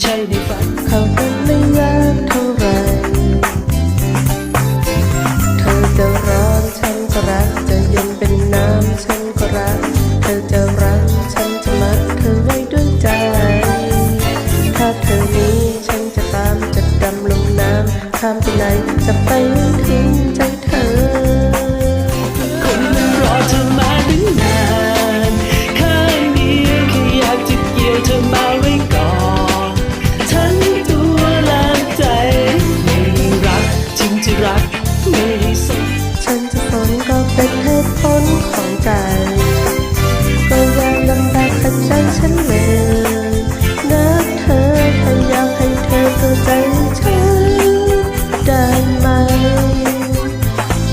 child if I ไม่สนฉันจะสนก็เป็นเหตุผลของใจก็อย่าลำบากขัดใจฉันเลยนักเธอแค่อยากให้เธอเข้าใจฉันได้ไหม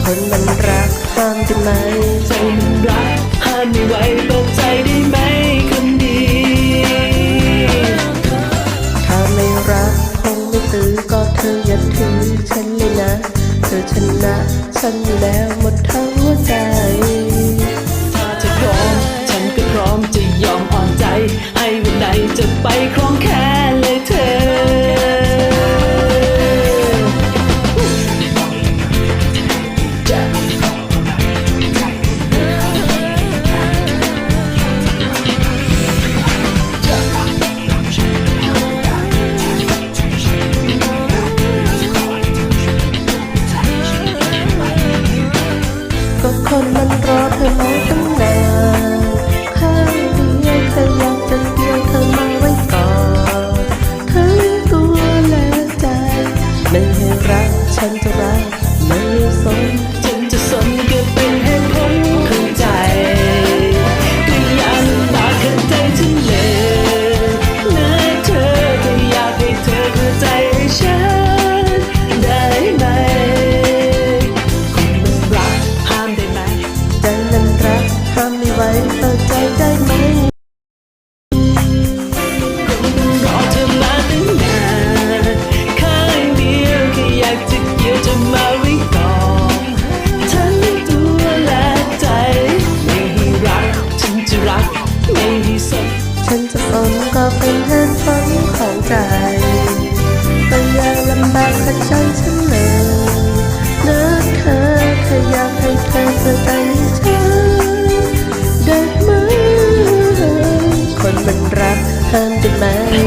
คนมันรักห้ามได้ไหมใจมันรักห้ามไม่ไหวเปิดใจได้ไหมคนดีถ้าไม่รักคงไม่ตื้อก็เธออย่าถือฉันเลยนะ เธอชนะฉันอยู่แล้วหมดทั้งหัวใจ ถ้าจะพร้อม ฉันก็พร้อมจะยอมอ่อนใจ ให้วันไหนจะไปครองแค่ มัน ฉันจะสนก็เป็นเหตุผลของใจแต่อย่าลำบากขัดใจฉันเลยนึกเธอแค่อยากให้เธอเปิดใจฉันได้ไหมคนมันรักห้ามได้ไหม